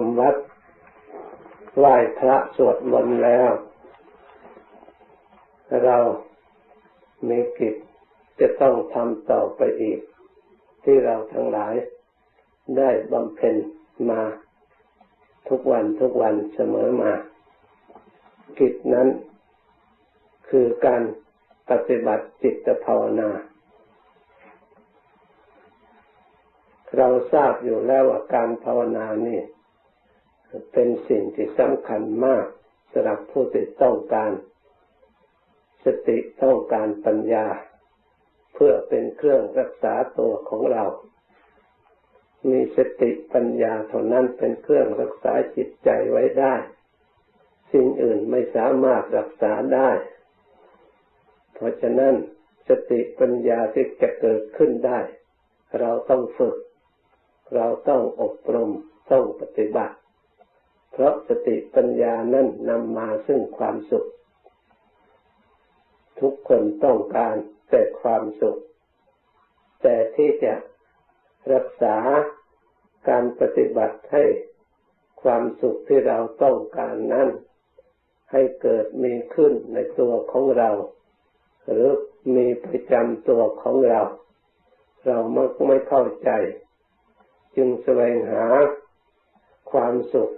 มวัดไหว้พระสวดมนต์แล้ว เรามีกิจจะต้องทำต่อไปอีก ที่เราทั้งหลายได้บำเพ็ญมาทุกวันทุกวันเสมอมา กิจนั้น คือการปฏิบัติจิตภาวนา เราทราบอยู่แล้วว่าการภาวนานี่ เป็นสิ่งที่สำคัญมากสำหรับผู้ที่ต้องการ สติต้องการปัญญา เพื่อเป็นเครื่องรักษาตัวของเรา มีสติปัญญาเท่านั้นเป็นเครื่องรักษาจิตใจไว้ได้ สิ่งอื่นไม่สามารถรักษาได้ เพราะฉะนั้นสติปัญญาที่จะเกิดขึ้นได้ เราต้องฝึก เราต้องอบรมต้องปฏิบัติ เพราะสติปัญญานั้นนำมาซึ่งความสุข ทุกคนต้องการแต่ความสุข แต่ที่จะรักษาการปฏิบัติให้ความสุขที่เราต้องการนั้น ให้เกิดมีขึ้นในตัวของเรา หรือมีประจำตัวของเรา เรามักไม่เข้าใจ จึงแสวงหาความสุข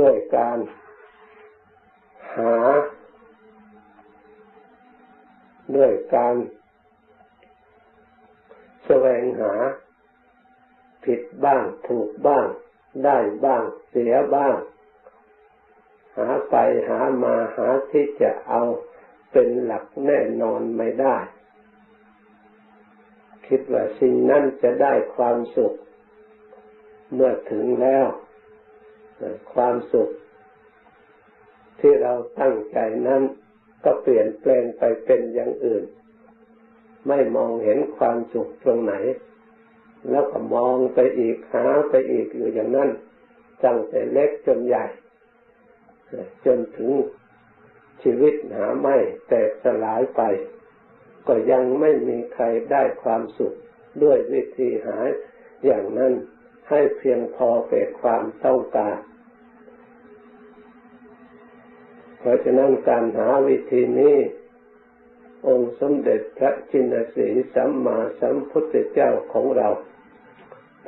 ด้วยการหา ด้วยการแสวงหา ผิดบ้างถูกบ้าง ได้บ้างเสียบ้าง หาไปหามาหาที่จะเอาเป็นหลักแน่นอนไม่ได้ คิดว่าสิ่งนั้นจะได้ความสุข เมื่อถึงแล้ว ความสุข ที่เราตั้งใจนั้น ก็เปลี่ยนแปลงไปเป็นอย่างอื่น ไม่มองเห็นความสุขตรงไหน แล้วก็มองไปอีกหาไปอีกอยู่อย่างนั้นตั้งแต่เล็กจนใหญ่ จนถึงชีวิตหาไม่แตกสลายไป ก็ยังไม่มีใครได้ความสุขด้วยวิธีหาอย่างนั้นให้เพียงพอแก่ความต้องการ เพราะฉะนั้นการหาวิธีนี้ องค์สมเด็จพระจินสีสัมมาสัมพุทธเจ้าของเรา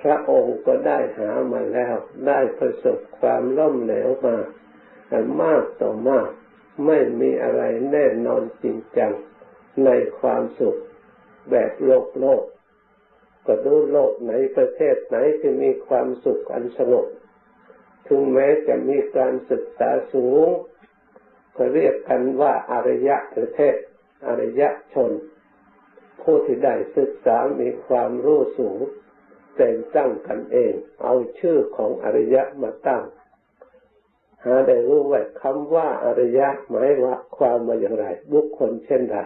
พระองค์ก็ได้หามาแล้ว ได้ประสบความล่มเหลวมามากต่อมาก ไม่มีอะไรแน่นอนจริงจังในความสุขแบบโลกโลก ก็ดูโลกไหนประเทศไหนที่มีความสุขอันสงบถึงแม้จะมีการศึกษาสูง ก็เรียกกันว่าอารยะประเทศอารยะชน ผู้ที่ได้ศึกษา มีความรู้สูงแต่งตั้งกันเอง เอาชื่อของอริยะมาตั้ง หาได้รู้ว่าคำว่าอริยะหมายว่าความมาอย่างไร บุคคลเช่นไร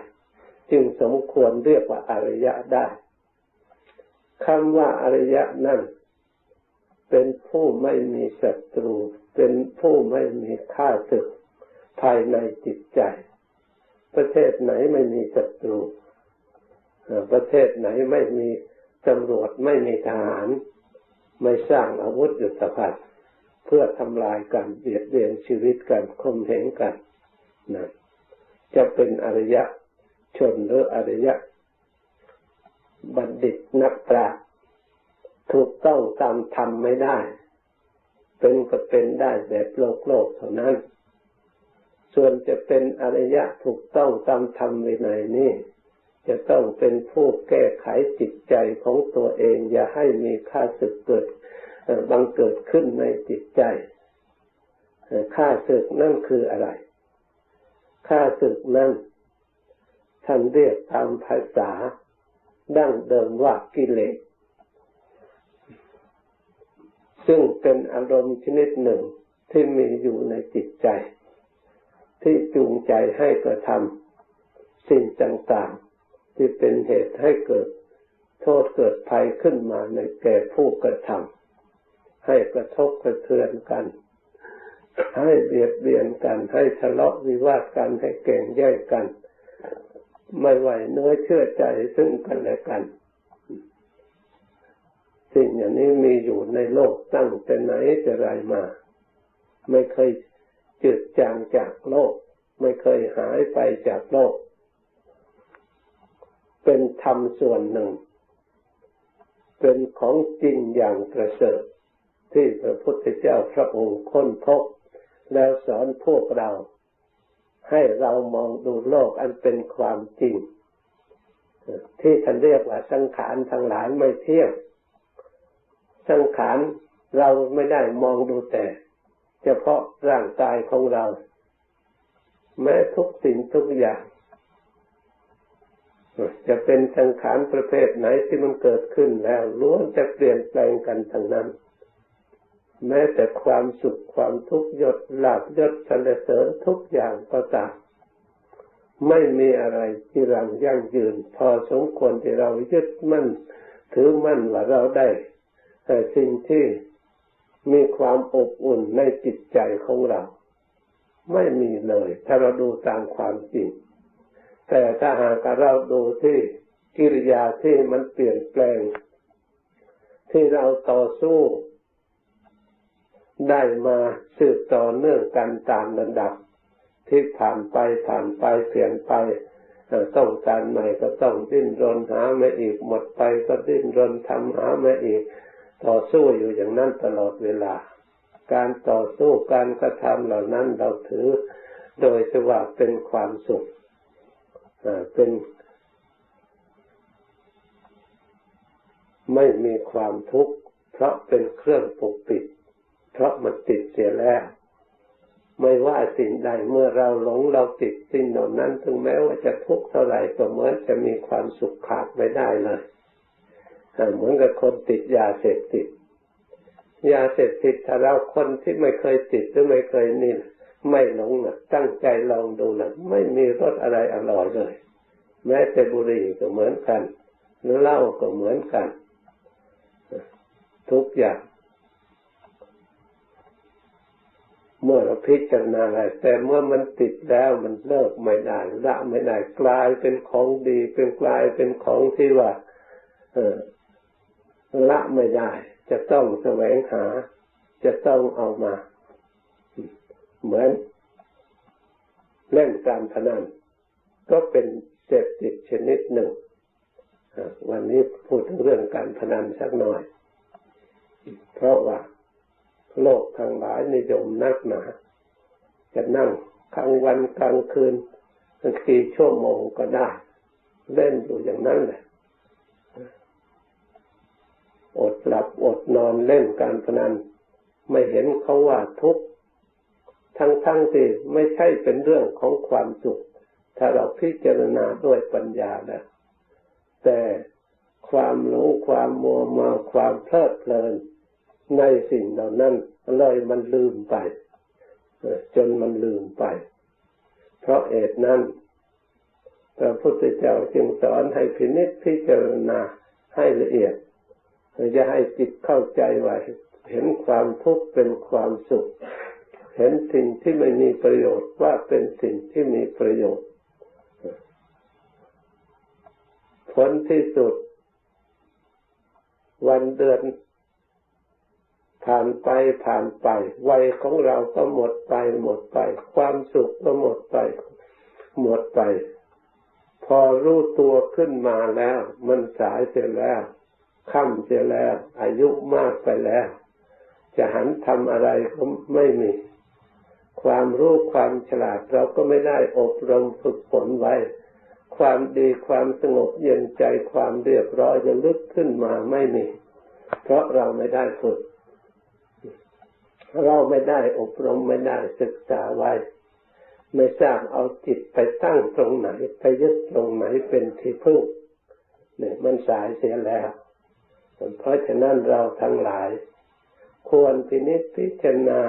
จึงสมควรเรียกว่าอริยะได้คำว่าอริยะนั่นเป็นผู้ไม่มีศัตรู เป็นผู้ไม่มีค่าศึก ภายในจิตใจ ประเทศไหนไม่มีศัตรูประเทศไหนไม่มีตำรวจไม่มีทหาร ไม่สร้างอาวุธยุทธภัณฑ์เพื่อทำลายกันเบียดเบียนชีวิตกันคมเหงกันนะจะเป็นอริยะชนหรืออริยะบัณฑิตนักปราชญ์ถูกต้องตามธรรมไม่ได้ เป็นก็เป็นได้แบบโลกโลกเท่านั้น ส่วนจะเป็นอริยะถูกต้องตามธรรมวินัยนี่จะต้องเป็นผู้แก้ไขจิตใจของตัวเอง อย่าให้มีค่าสึกเกิดบังเกิดขึ้นในจิตใจค่าศึกนั่นคืออะไรค่าศึกนั่นท่านเรียกตามภาษา ดั้งเดิมว่ากิเลสซึ่งเป็นอารมณ์ชนิดหนึ่งที่มีอยู่ในจิตใจ ที่จูงใจให้กระทำสิ่งต่างๆ ที่เป็นเหตุให้เกิดโทษเกิดภัยขึ้นมาในแก่ผู้กระทำให้กระทบกระเทือนกัน ให้เบียดเบียนกัน ให้ทะเลาะวิวาทกันให้เก่งแย่งกัน ไม่ไหวเนื้อเชื่อใจซึ่งกันและกัน สิ่งอย่างนี้มีอยู่ในโลกตั้งแต่ไหนแต่ไรมา ไม่เคย จืดจางจากโลก ไม่เคยหายไปจากโลก เป็นธรรมส่วนหนึ่ง เป็นของจริงอย่างประเสริฐที่พระพุทธเจ้าพระองค์ค้นพบ แล้วสอนพวกเรา ให้เรามองดูโลกอันเป็นความจริง ที่ท่านเรียกว่าสังขารทั้งหลายไม่เที่ยงสังขารเราไม่ได้มองดูแต่ เฉพาะร่างกายของเรา แม้ทุกสิ่งทุกอย่าง จะเป็นสังขารประเภทไหนที่มันเกิดขึ้นแล้วล้วนจะเปลี่ยนแปลงกันทั้งนั้น แม้แต่ความสุขความทุกข์ยศหลาบยศสรรเสริญทุกอย่างก็ตามไม่มีอะไรที่รังยั่งยืน พอสมควรที่เรายึดมั่นถือมั่นว่าเราได้แต่สิ่งที่ มีความอบอุ่นในจิตใจของเรา ไม่มีเลย ถ้าเราดูตามความจริง แต่ถ้าหากเราดูที่กิริยาที่มันเปลี่ยนแปลง ที่เราต่อสู้ได้มาสืบต่อเนื่องกันตามระดับ ที่ผ่านไปผ่านไปเปลี่ยนไปต้องการใหม่ก็ต้องดิ้นรนหามาอีกหมดไปก็ดิ้นรนทำหามาอีก ต่อสู้อยู่อย่างนั้นตลอดเวลา การต่อสู้การกระทำเหล่านั้นเราถือโดยจะว่าเป็นความสุขเป็นไม่มีความทุกข์เพราะเป็นเครื่องปกปิด เพราะมันติดเสียแล้ว ไม่ว่าสิ่งใดเมื่อเราหลงเราติดสิ่งเหล่านั้น ถึงแม้ว่าจะทุกข์เท่าไหร่ก็เหมือนจะมีความสุขขาดไม่ได้เลย เหมือนกับคนติดยาเสพติด ยาเสพติดถ้าเราคนที่ไม่เคยติดหรือไม่เคยนี่ไม่หลงนะตั้งใจลองดูนะไม่มีรสอะไรอร่อยเลย แม้แต่บุหรี่ก็เหมือนกันหรือเหล้าก็เหมือนกัน ทุกอย่างเมื่อเราพิจารณาอะไรแต่เมื่อมันติดแล้วมันเลิกไม่ได้ละไม่ได้กลายเป็นของดีเป็นกลายเป็นของที่ว่า เออ ละไม่ได้ จะต้องแสวงหา จะต้องเอามา เหมือนเล่นการพนันก็เป็นเสพติดชนิดหนึ่ง วันนี้พูดถึงเรื่องการพนันสักหน่อย เพราะว่าโลกทางหลายนิยมนักหนา จะนั่งกลางวันกลางคืนบางทีชั่วโมงก็ได้ เล่นอยู่อย่างนั้นแหละ อดหลับอดนอนเล่นการพนัน ไม่เห็นเขาว่าทุกข์ทั้งทั้งที่ไม่ใช่เป็นเรื่องของความสุข ถ้าเราพิจารณาด้วยปัญญาแล้วแต่ความหลงความมัวเมาความเพลิดเพลิน ในสิ่งเหล่านั้นเลยมันลืมไปจนมันลืมไป เพราะเหตุนั้นพระพุทธเจ้าจึงสอนให้พินิจพิจารณาให้ละเอียด จะให้จิตเข้าใจว่าเห็นความทุกข์เป็นความสุข เห็นสิ่งที่ไม่มีประโยชน์ว่าเป็นสิ่งที่มีประโยชน์ ผลที่สุด วันเดือน ผ่านไปผ่านไป วัยของเราก็หมดไปหมดไป ความสุขก็หมดไป หมดไป พอรู้ตัวขึ้นมาแล้ว มันสายเสร็จแล้ว ค่ำเสียแล้ว อายุมากไปแล้ว จะหันทำอะไรก็ไม่มี ความรู้ความฉลาดเราก็ไม่ได้อบรมฝึกฝนไว้ ความดีความสงบเย็นใจความเรียบร้อยจะลึกขึ้นมาไม่มี เพราะเราไม่ได้ฝึก เราไม่ได้อบรมไม่ได้ศึกษาไว้ ไม่ทราบเอาจิตไปตั้งตรงไหน ไปยึดตรงไหนเป็นที่พึ่งเนี่ยมันสายเสียแล้ว เพราะฉะนั้นเราทั้งหลาย ควรพินิจพิจารณา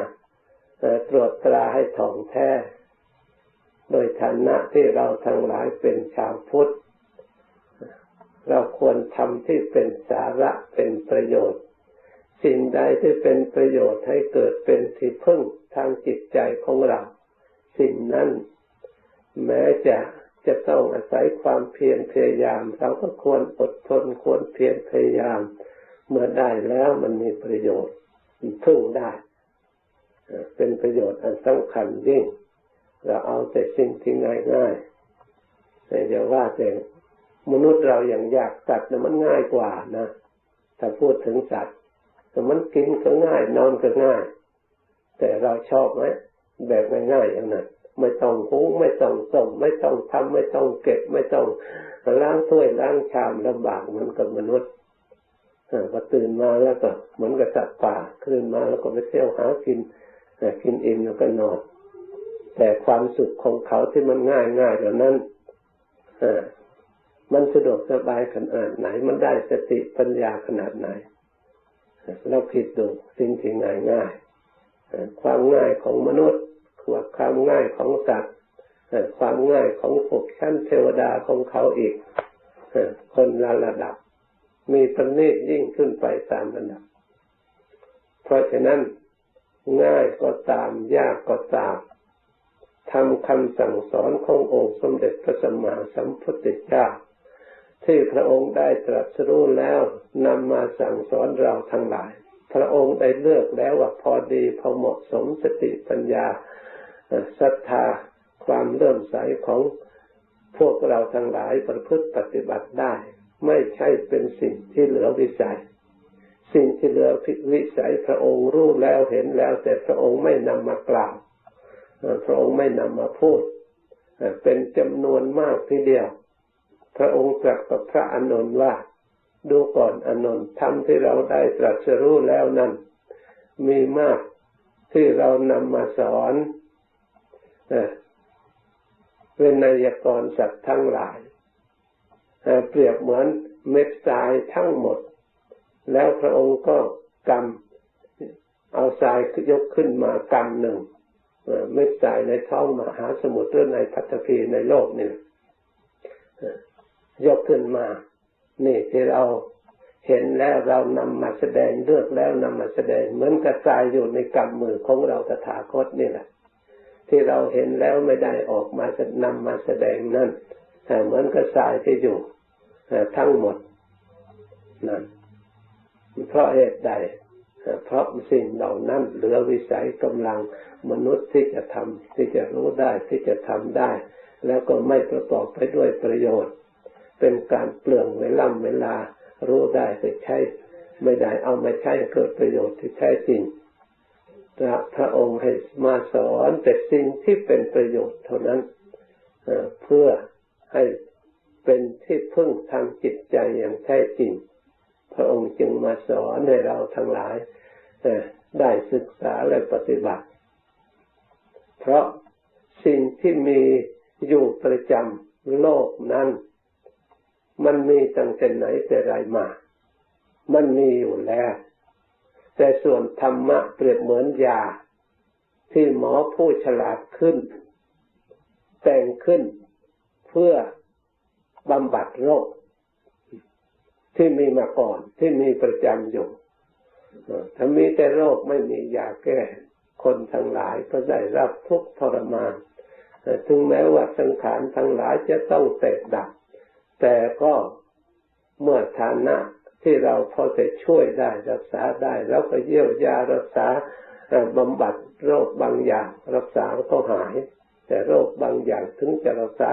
ตรวจตราให้ถ่องแท้ โดยฐานะที่เราทั้งหลายเป็นชาวพุทธ เราควรทำที่เป็นสาระเป็นประโยชน์ สิ่งใดที่เป็นประโยชน์ให้เกิดเป็นที่พึ่งทางจิตใจของเรา สิ่งนั้น แม้จะ จะต้องอาศัยความเพียรพยายาม เราก็ควรอดทนควรเพียรพยายาม เมื่อได้แล้วมันมีประโยชน์พึ่งได้เป็นประโยชน์อันสำคัญยิ่ง เราเอาแต่สิ่งที่ง่ายๆแต่อย่าว่าแต่มนุษย์เราอย่างอยากสัตว์นะมันง่ายกว่านะถ้าพูดถึงสัตว์แต่มันกินก็ง่าย นอนก็ง่าย แต่เราชอบไหมแบบง่ายๆอย่างนั้น ไม่ต้องหุงไม่ต้องส่งไม่ต้องทำไม่ต้องเก็บ ไม่ต้องล้างถ้วยล้างชามลำบากเหมือนกับมนุษย์พอตื่นมาแล้วก็เหมือนกับสัตว์ป่าขึ้นมาแล้วก็ไปเที่ยวหากินกินเอิ่มแล้วก็นอน แต่ความสุขของเขาที่มันง่ายง่ายเหล่านั้นมันสะดวกสบายขนาดไหน มันได้สติปัญญาขนาดไหนเราคิดดูสิ่งที่ง่ายง่ายความง่ายของมนุษย์ ความง่ายของสัตว์ความง่ายของพวกชั้นเทวดาของเขาอีกคนละระดับ มีประณีตยิ่งขึ้นไปตามระดับ เพราะฉะนั้นง่ายก็ตามยากก็ตามทำคำสั่งสอนขององค์สมเด็จพระสัมมาสัมพุทธเจ้าที่พระองค์ได้ตรัสรู้แล้วนำมาสั่งสอนเราทั้งหลาย พระองค์ได้เลือกแล้วว่าพอดีพอเหมาะสมสติปัญญา ศรัทธาความเลื่อมใสของพวกเราทั้งหลายประพฤติปฏิบัติได้ ไม่ใช่เป็นสิ่งที่เหลือวิสัย สิ่งที่เหลือวิสัยพระองค์รู้แล้วเห็นแล้ว แต่พระองค์ไม่นำมากล่าวพระองค์ไม่นำมาพูด เป็นจำนวนมากทีเดียว พระองค์ตรัสกับพระอานนท์ว่า ดูก่อนอานนท์ธรรมที่เราได้ตรัสรู้แล้วนั้น มีมากที่เรานำมาสอน เวนนายกรสัตว์ทั้งหลายเปรียบเหมือนเม็ดทรายทั้งหมด แล้วพระองค์ก็กำเอาทรายยกขึ้นมากำหนึ่งเม็ดทรายในท้องมหาสมุทรหรือในพัทพีในโลกนี่ยกขึ้นมา นี่ที่เราเห็นแล้วเรานำมาแสดงเลือกแล้วนำมาแสดงเหมือนกระจายอยู่ในกำมือของเราตถาคตนี่แหละ ที่เราเห็นแล้วไม่ได้ออกมาจะนำมาแสดงนั่นเหมือนกระสายที่อยู่ทั้งหมดนั่นเพราะเหตุใดเพราะสิ่งเหล่านั้นเหลือวิสัยกำลังมนุษย์ที่จะทำที่จะรู้ได้ที่จะทำได้ แล้วก็ไม่ประกอบไปด้วยประโยชน์ เป็นการเปลืองเวลาเวลารู้ได้แต่ใช้ ไม่ได้เอามาใช้เกิดประโยชน์ที่แท้จริง พระองค์ให้มาสอนแต่สิ่งที่เป็นประโยชน์เท่านั้นเพื่อให้เป็นที่พึ่งทางจิตใจอย่างแท้จริง พระองค์จึงมาสอนให้เราทั้งหลายได้ศึกษาและปฏิบัติ เพราะสิ่งที่มีอยู่ประจำโลกนั้น มันมีตั้งแต่ไหนแต่ไรมา มันมีอยู่แล้ว แต่ส่วนธรรมะเปรียบเหมือนยา ที่หมอผู้ฉลาดขึ้น แต่งขึ้นเพื่อบำบัดโรค ที่มีมาก่อนที่มีประจำอยู่ถ้ามีแต่โรคไม่มียาแก้ คนทั้งหลายก็ได้รับทุกทรมานถึงแม้ว่าสังขารทั้งหลายจะต้องแตกดับ แต่ก็เมื่อฐานะ ที่เราพอจะช่วยได้รักษาได้แล้วก็เยียวยารักษาบำบัดโรคบางอย่างรักษาก็หาย แต่โรคบางอย่างถึงจะรักษา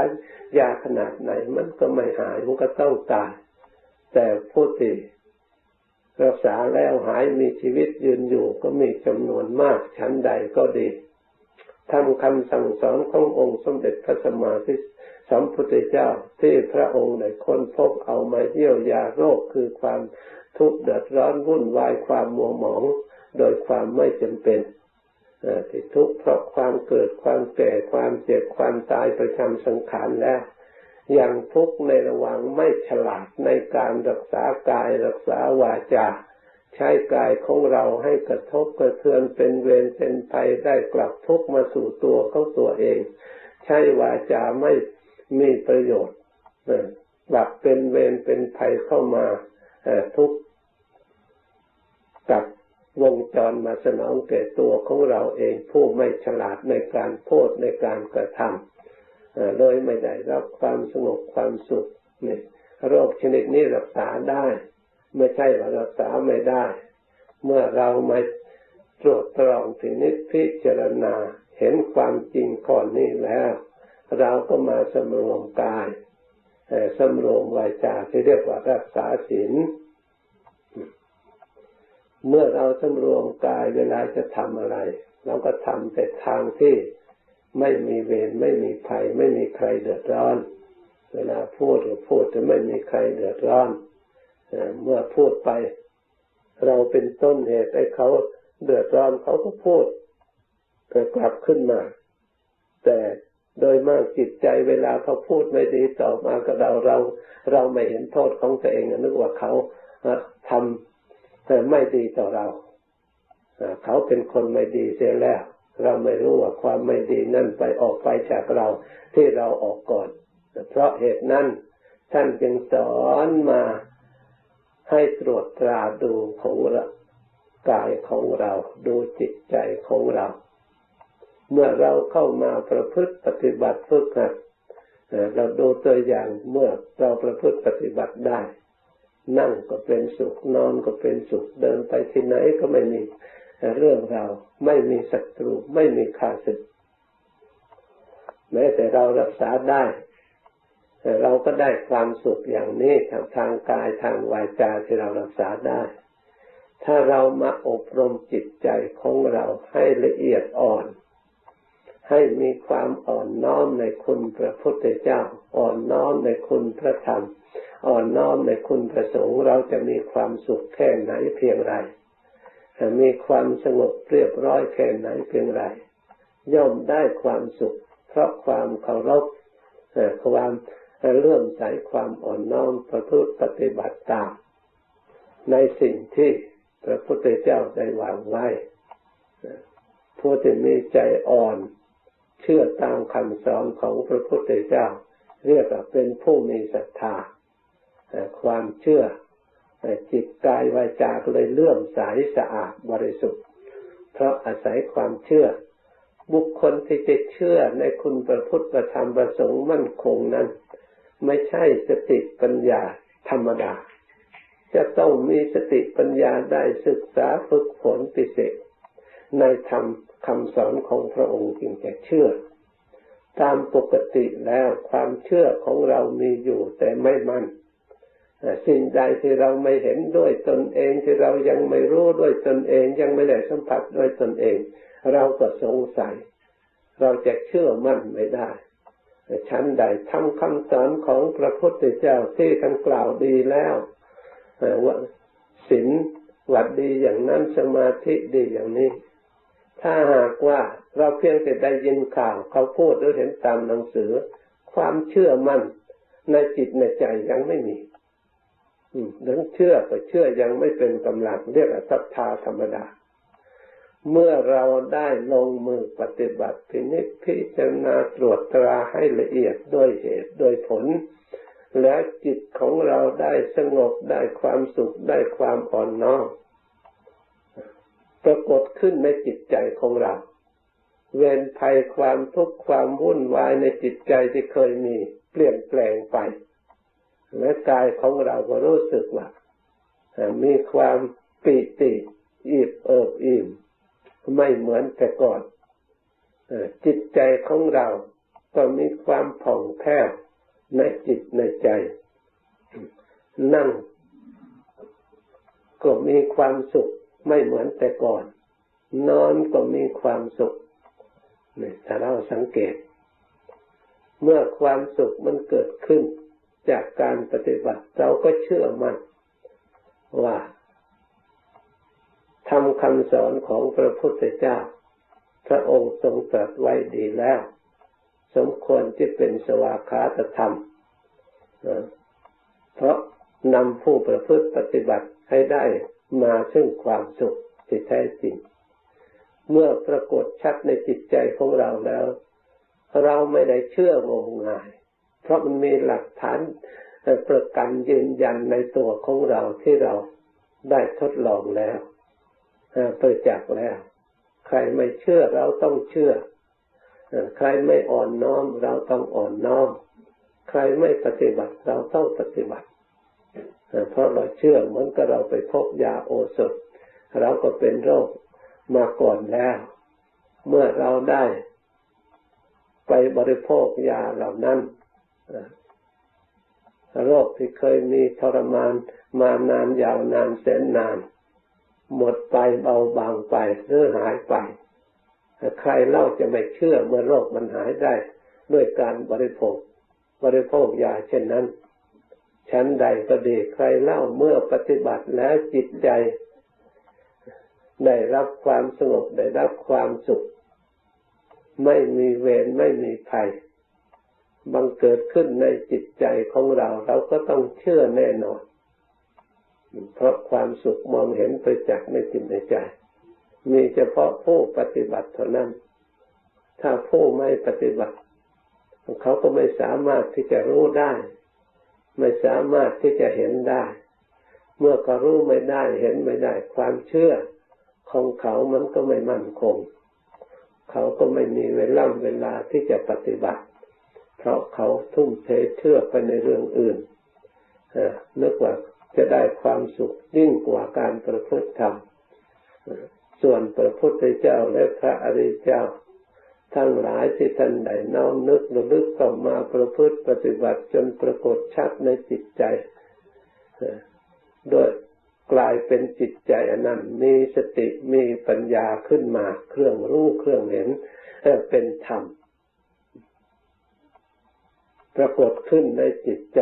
ยาขนาดไหนมันก็ไม่หายมันก็ต้องตาย แต่ผู้ที่รักษาแล้วหายมีชีวิตยืนอยู่ก็มีจำนวนมากชั้นใดก็ดีทำคำสั่งสอนขององค์สมเด็จพระสัมมาสัมพุทธ เจ้าที่พระองค์ได้ค้นพบเอามาเยียวยาโรคคือความทุกข์เดือดร้อนวุ่นวายความมัวหมอง โดยความไม่จำเป็นที่ทุกข์เพราะความเกิดความแก่ความเจ็บความตายประจำสังขารแล้วย่างทุกข์ในระหว่างไม่ฉลาดในการรักษากายรักษาวาจาใช้กายของเราให้กระทบกระเทือนเป็นเวรเป็นภัยได้กลับทุกข์มาสู่ตัวของตัวเอง ใช้วาจาไม่ มีประโยชน์กลับเป็นเวรเป็นภัยเข้ามาทุกกับวงจรมาสนองแก่ตัวของเราเองผู้ไม่ฉลาดในการพูดในการกระทำเลยไม่ได้รับความสงบความสุขนี่โรคชนิดนี้รักษาได้ ไม่ใช่ว่ารักษาไม่ได้ เมื่อเราไม่ตรวจตรองถึงนิพพิจารณาเห็นความจริงข้อนี้แล้ว เราก็มาสำรวมกายสำรวมวาจาที่เรียกว่ารักษาศีลเมื่อเราสำรวมกายเวลาจะทำอะไร เราก็ทำแต่ทางที่ไม่มีเวรไม่มีภัย ไม่มีใครเดือดร้อน เวลาพูดก็พูดจะไม่มีใครเดือดร้อนเมื่อพูดไป เราเป็นต้นเหตุให้เขาเดือดร้อนเขาก็พูดกลับขึ้นมา โดยมากจิตใจเวลาเขาพูดไม่ดีต่อมากับเราเรา เราไม่เห็นโทษของตัวเองนึกว่าเขาทำแต่ไม่ดีต่อเราเขาเป็นคนไม่ดีเสียแล้ว เราไม่รู้ว่าความไม่ดีนั่นไปออกไปจากเราที่เราออกก่อน เพราะเหตุนั้นท่านจึงสอนมาให้ตรวจตราดูของเรากายของเรา ดูจิตใจของเรา เมื่อเราเข้ามาประพฤติปฏิบัติฝึกหัดเราดูตัวอย่างเมื่อเราประพฤติปฏิบัติได้ นั่งก็เป็นสุขนอนก็เป็นสุขเดินไปที่ไหนก็ไม่มีเรื่องเราไม่มีศัตรูไม่มีข้าศึกแม้แต่เรารักษาได้เราก็ได้ความสุขอย่างนี้ทางทางกายทางวาจาที่เรารักษาได้ ถ้าเรามาอบรมจิตใจของเราให้ละเอียดอ่อน ให้มีความอ่อนน้อมในคุณพระพุทธเจ้า อ่อนน้อมในคุณพระธรรม อ่อนน้อมในคุณพระสงฆ์เราจะมีความสุขแค่ไหนเพียงไรมีความสงบเรียบร้อยแค่ไหนเพียงไรย่อมได้ความสุข เพราะความเคารพความเลื่อมใสความอ่อนน้อมประพฤติปฏิบัติตาม ในสิ่งที่พระพุทธเจ้าได้วางไว้ผู้ที่มีใจอ่อน เชื่อตามคำสอนของพระพุทธเจ้า เรียกว่าเป็นผู้มีศรัทธาความเชื่อจิตกายวาจาเลยเลื่อมใสสะอาดบริสุทธิ์ เพราะอาศัยความเชื่อ บุคคลที่จะเชื่อในคุณประพุทธประธรรมประสงค์มั่นคงนั้น ไม่ใช่สติปัญญาธรรมดา จะต้องมีสติปัญญาได้ศึกษาฝึกฝนพิเศษ ในธรรมคำสอนของพระองค์จึงจะเชื่อ ตามปกติแล้วความเชื่อของเรามีอยู่แต่ไม่มั่นสิ่งใดที่เราไม่เห็นด้วยตนเองที่เรายังไม่รู้ด้วยตนเองยังไม่ได้สัมผัสด้วยตนเอง เราก็สงสัย เราจะเชื่อมั่นไม่ได้ชั้นใดทำคำสอนของพระพุทธเจ้าที่ท่านกล่าวดีแล้วว่าศีลวัดดีอย่างนั้นสมาธิดีอย่างนี้ ถ้าหากว่าเราเพียงแต่ได้ยินข่าวเขาพูดหรือเห็นตามหนังสือ ความเชื่อมั่นในจิตในใจยังไม่มีดังเชื่อก็เชื่อยังไม่เป็นกำลังเรียกว่าศรัทธาธรรมดา เมื่อเราได้ลงมือปฏิบัติพินิจพิจารณาตรวจตราให้ละเอียดด้วยเหตุโดยผล และจิตของเราได้สงบได้ความสุขได้ความอ่อนน้อม ปรากฏขึ้นในจิตใจของเรา เวรภัยความทุกข์ความวุ่นวายในจิตใจที่เคยมีเปลี่ยนแปลงไปและกายของเราก็รู้สึกว่ามีความปิติอิบเอิบอิ่มไม่เหมือนแต่ก่อนจิตใจของเราก็มีความผ่องแผ้วในจิตในใจ นั่งก็มีความสุข ไม่เหมือนแต่ก่อน นอนก็มีความสุขเนี่ยถ้าเราสังเกต เมื่อความสุขมันเกิดขึ้น จากการปฏิบัติเราก็เชื่อมัน่นว่าทำคำสอนของพระพุทธเจ้า พระองค์ทรงตรัสไว้ดีแล้ว สมควรที่เป็นสวากขาตธรรม เพราะนำผู้ประพฤติปฏิบัติให้ได้ มาซึ่งความสุขที่แท้จริง เมื่อปรากฏชัดในจิตใจของเราแล้ว เราไม่ได้เชื่องมงาย เพราะมันมีหลักฐานประกันยืนยันในตัวของเราที่เราได้ทดลองแล้วประจักษ์แล้ว ใครไม่เชื่อเราต้องเชื่อ ใครไม่อ่อนน้อมเราต้องอ่อนน้อม ใครไม่ปฏิบัติเราต้องปฏิบัติ เพราะเราเชื่อเหมือนกับเราไปพบยาโอสถ เราก็เป็นโรคมาก่อนแล้ว เมื่อเราได้ ไปบริโภคยาเหล่านั้นโรคที่เคยมีทรมานมานานยาวนานแสนนาน หมดไปเบาบางไปหรือหายไปใครเล่าจะไม่เชื่อเมื่อโรคมันหายได้ ด้วยการบริโภค บริโภคยาเช่นนั้น ชั้นใดก็ดีใครเล่าเมื่อปฏิบัติแล้วจิตใจ ได้รับความสงบได้รับความสุข ไม่มีเวรไม่มีภัยบังเกิดขึ้นในจิตใจของเรา เราก็ต้องเชื่อแน่นอน เพราะความสุขมองเห็นไปจากในจิตในใจ มีเฉพาะผู้ปฏิบัติเท่านั้น ถ้าผู้ไม่ปฏิบัติ เขาก็ไม่สามารถที่จะรู้ได้ ไม่สามารถที่จะเห็นได้ เมื่อเขารู้ไม่ได้เห็นไม่ได้ ความเชื่อของเขามันก็ไม่มั่นคง เขาก็ไม่มีเวลาเวลาที่จะปฏิบัติ เพราะเขาทุ่มเทเชื่อไปในเรื่องอื่นนึกว่าจะได้ความสุขยิ่งกว่าการประพฤติธรรมส่วนพระพุทธเจ้าและพระอริยเจ้า ทั้งหลายที่ท่านได้น้อมนึกระลึกต่อมาประพฤติปฏิบัติจนปรากฏชัดในจิตใจโดยกลายเป็นจิตใจอนั้นมีสติมีปัญญาขึ้นมาเครื่องรู้เครื่องเห็นเป็นธรรม ปรากฏขึ้นในจิตใจ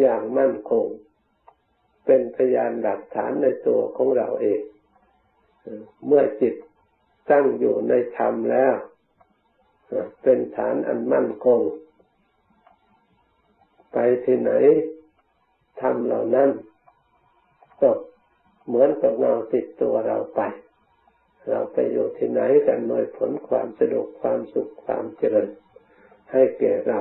อย่างมั่นคง เป็นพยานหลักฐานในตัวของเราเอง เมื่อจิต ตั้งอยู่ในธรรมแล้ว เป็นฐานอันมั่นคง ไปที่ไหนทำเหล่านั้นก็เหมือนกับเงาติดตัวเราไป เราไปอยู่ที่ไหนกันหน่อยผลความสะดวกความสุขความเจริญ ให้แก่เรา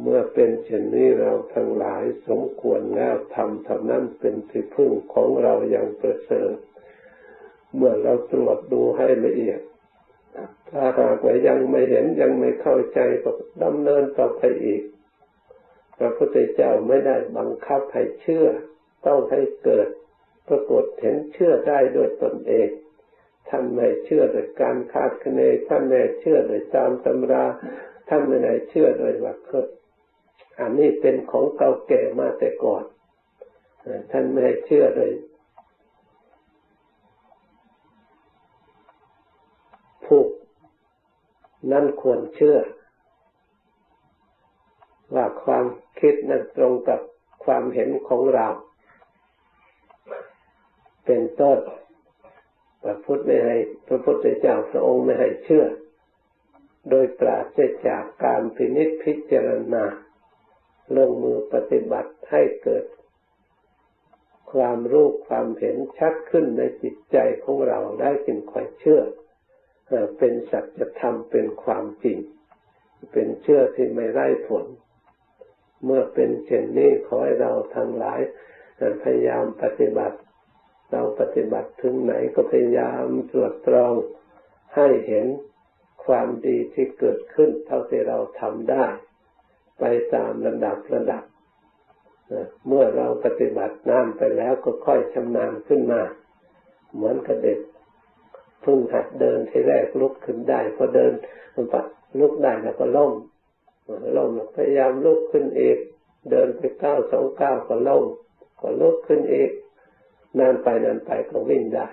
เมื่อเป็นเช่นนี้เราทั้งหลายสมควรแล้วทำเท่านั้นเป็นที่พึ่งของเราอย่างประเสริฐ เมื่อเราตรวจดูให้ละเอียด ถ้าหากว่ายังไม่เห็นยังไม่เข้าใจก็ดำเนินต่อไปอีก พระพุทธเจ้าไม่ได้บังคับให้เชื่อ ต้องให้เกิด ปรากฏเห็นเชื่อได้โดยตนเอง ท่านไม่เชื่อโดยการคาดคะเนท่านไม่เชื่อโดยตามตำรา ท่านไม่ได้เชื่อโดยว่าเคยอันนี้เป็นของเก่าแก่มาแต่ก่อน ท่านไม่ได้เชื่อโดยผู้ นั่นควรเชื่อ ว่าความคิดนั้นตรงกับความเห็นของเรา เป็นต้นพระพุทธไม่ให้พระพุทธเจ้าพระองค์ไม่ให้เชื่อ โดยปราศจากการพินิจพิจารณาลงมือปฏิบัติให้เกิด ความรู้ความเห็นชัดขึ้นในจิตใจของเราได้จึงค่อยเชื่อ เป็นสัจธรรมเป็นความจริง เป็นเชื่อที่ไม่ไร้ผล เมื่อเป็นเช่นนี้ขอให้เราทั้งหลายพยายามปฏิบัติ เราปฏิบัติถึงไหนก็พยายามตรวจตรองให้เห็นความดีที่เกิดขึ้น เท่าที่เราทำได้ ไปตามระดับระดับเมื่อเราปฏิบัติน้ำไปแล้วก็ค่อยชำนาญขึ้นมา เหมือนกับเด็ก พึ่งหัดเดินทีแรกลุกขึ้นได้พอเดินมันปลุกได้แล้วก็ล้มล้มพยายามลุกขึ้นเองเดินไปเก้าสองเก้าก็ล้มก็ลุกขึ้นเองนานไปนานไปก็วิ่งได้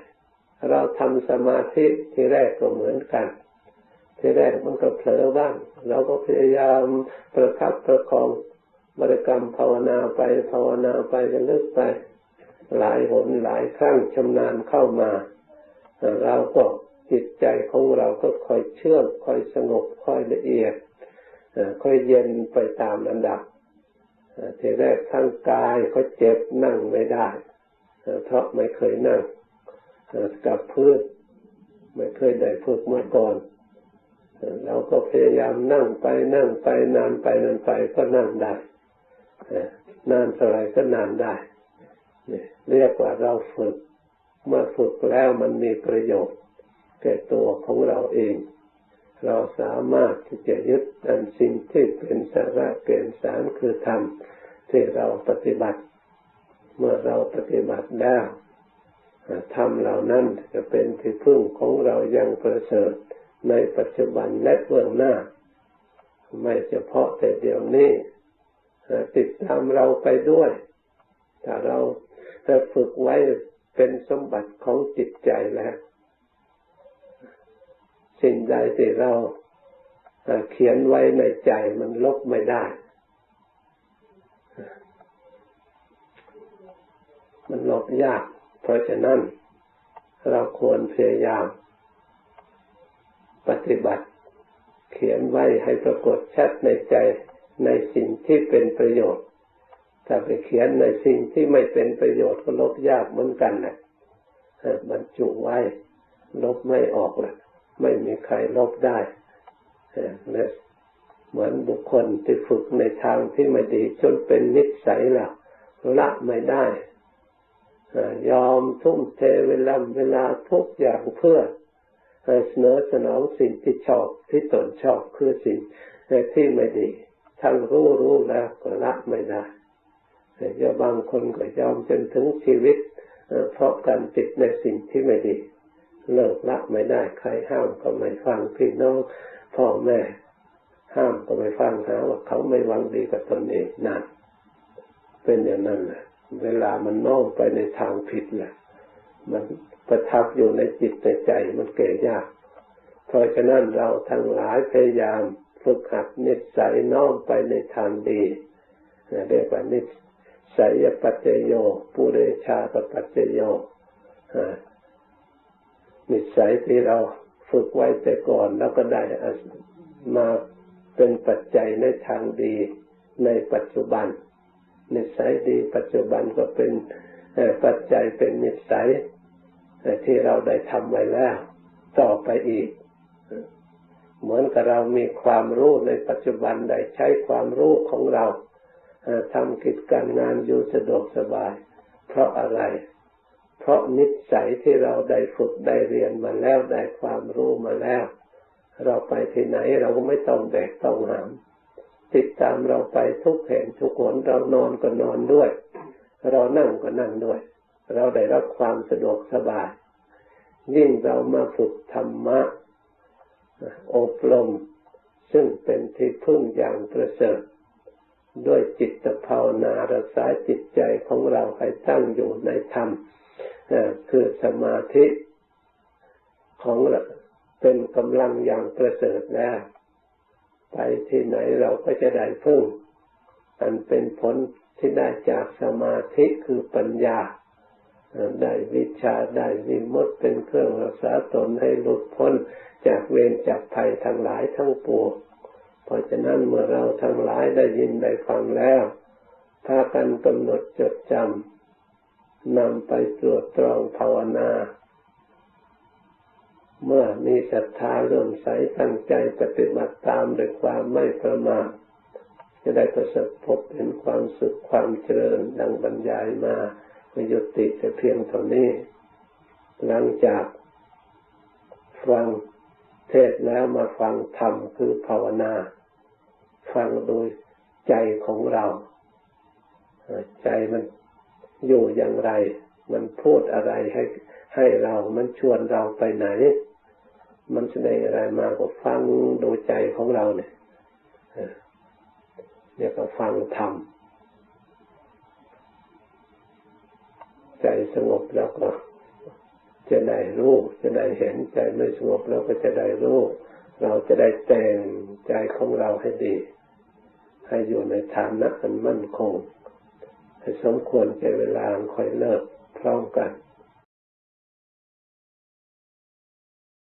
เราทำสมาธิทีแรกก็เหมือนกัน ทีแรกมันก็เผลอบ้างเราก็พยายามประคับประคองบริกรรมภาวนาไปภาวนาไปจะลึกไป หลายหนหลายครั้งชำนาญเข้ามา เราก็จิตใจของเราก็ค่อยเชื่อมค่อยสงบค่อยละเอียดค่อยเย็นไปตามลำดับทีแรกทั้งกายก็เจ็บนั่งไม่ได้ เพราะไม่เคยนั่งกับพื่อนไม่เคยได้ฝึกมาก่อนเราก็พยายามนั่งไปนั่งไปนานไปนานไปก็นั่งได้นานเท่าไรก็นานได้เรียกว่าเราฝึก เมื่อฝึกแล้วมันมีประโยชน์แก่ตัวของเราเอง เราสามารถที่จะยึดอันสิ่งที่เป็นสาระเป็นสารคือธรรมที่เราปฏิบัติ เมื่อเราปฏิบัติได้ธรรมเหล่านั้นจะเป็นที่พึ่งของเราอย่างประเสริฐในปัจจุบันและเบื้องหน้า ไม่เฉพาะแต่เดี๋ยวนี้ติดตามเราไปด้วย ถ้าเราฝึกไว้ เป็นสมบัติของจิตใจแล้ว สิ่งใดที่เราเขียนไว้ในใจมันลบไม่ได้ มันลบยาก เพราะฉะนั้น เราควรพยายาม ปฏิบัติ เขียนไว้ให้ปรากฏชัดในใจในสิ่งที่เป็นประโยชน์ ถ้าไปเขียนในสิ่งที่ไม่เป็นประโยชน์ก็ลบยากเหมือนกันนะบรรจุไว้ ลบไม่ออกละไม่มีใครลบได้เหมือนบุคคลที่ฝึกในทางที่ไม่ดีจนเป็นนิสัยแล้วละไม่ได้ยอมทุ่มเทเวลาเวลาทุกอย่างเพื่อเสนอสนองสิ่งที่ชอบที่ตนชอบคือสิ่งที่ไม่ดีทั้งรู้รู้แล้วก็ละไม่ได้ แต่บางคนก็ยอมจนถึงชีวิตเพราะการติดในสิ่งที่ไม่ดีเลิกละไม่ได้ใครห้ามก็ไม่ฟังพี่น้องพ่อแม่ ห้ามก็ไม่ฟังหาว่าเขาไม่หวังดีกับตนเองนั่นเป็นอย่างนั้นแหละเวลามันน้อมไปในทางผิดแหละมันประทับอยู่ในจิตในใจมันเก่ยาก เพราะฉะนั้นเราทั้งหลายพยายามฝึกหัดนิสัยน้อมไปในทางดีเรียกว่านิ สยปัจเจโยปุเรชาตปัจเจโยนิสัยที่เราฝึกไว้แต่ก่อน แล้วก็ได้มาเป็นปัจจัยในทางดีในปัจจุบัน นิสัยดีปัจจุบันก็เป็นปัจจัยเป็นนิสัยที่เราได้ทำไว้แล้ว ต่อไปอีก เหมือนกับเรามีความรู้ในปัจจุบันได้ใช้ความรู้ของเรา ทำกิจการงานอยู่สะดวกสบาย เพราะอะไร เพราะนิสัยที่เราได้ฝึกได้เรียนมาแล้วได้ความรู้มาแล้ว เราไปที่ไหนเราก็ไม่ต้องแบกต้องหาม ติดตามเราไปทุกแห่งทุกคนเรานอนก็นอนด้วย เรานั่งก็นั่งด้วย เราได้รับความสะดวกสบาย ยิ่งเรามาฝึกธรรมะอบรม ซึ่งเป็นที่พึ่งอย่างประเสริฐ ด้วยจิตภาวนารักษาจิตใจของเราให้ตั้งอยู่ในธรรมคือสมาธิของเราเป็นกำลังอย่างประเสริฐแล้วไปที่ไหนเราก็จะได้พึ่ง อันเป็นผลที่ได้จากสมาธิคือปัญญา ได้วิชาได้วิมุตเป็นเครื่องรักษาตนให้หลุดพ้นจากเวรจากภัยทั้งหลายทั้งปวง เพราะฉะนั้นเมื่อเราทั้งหลายได้ยินได้ฟังแล้วพากันกำหนดจดจำนำไปตรวจตรองภาวนา เมื่อมีศรัทธาเริ่มใสตั้งใจปฏิบัติตามด้วยความไม่ประมาทจะได้ประสบพบเห็นความสุขความเจริญดังบรรยายมาไม่ยุติแต่เพียงเท่านี้ หลังจากฟังเทศแล้วมาฟังธรรมคือภาวนา ฟังโดยใจของเรา ใจมันอยู่อย่างไร มันพูดอะไรให้ให้เรา มันชวนเราไปไหน มันแสดงอะไรมาก็ฟังโดยใจของเราเนี่ยเนี่ยก็ฟังธรรมใจสงบแล้วก็จะได้รู้ จะได้เห็นใจไม่สงบเราก็จะได้รู้ เราจะได้แต่งใจของเราให้ดี ให้อยู่ในฐานะอันมั่นคงให้สมควรแก่เวลาค่อยเลิกพร้อมกัน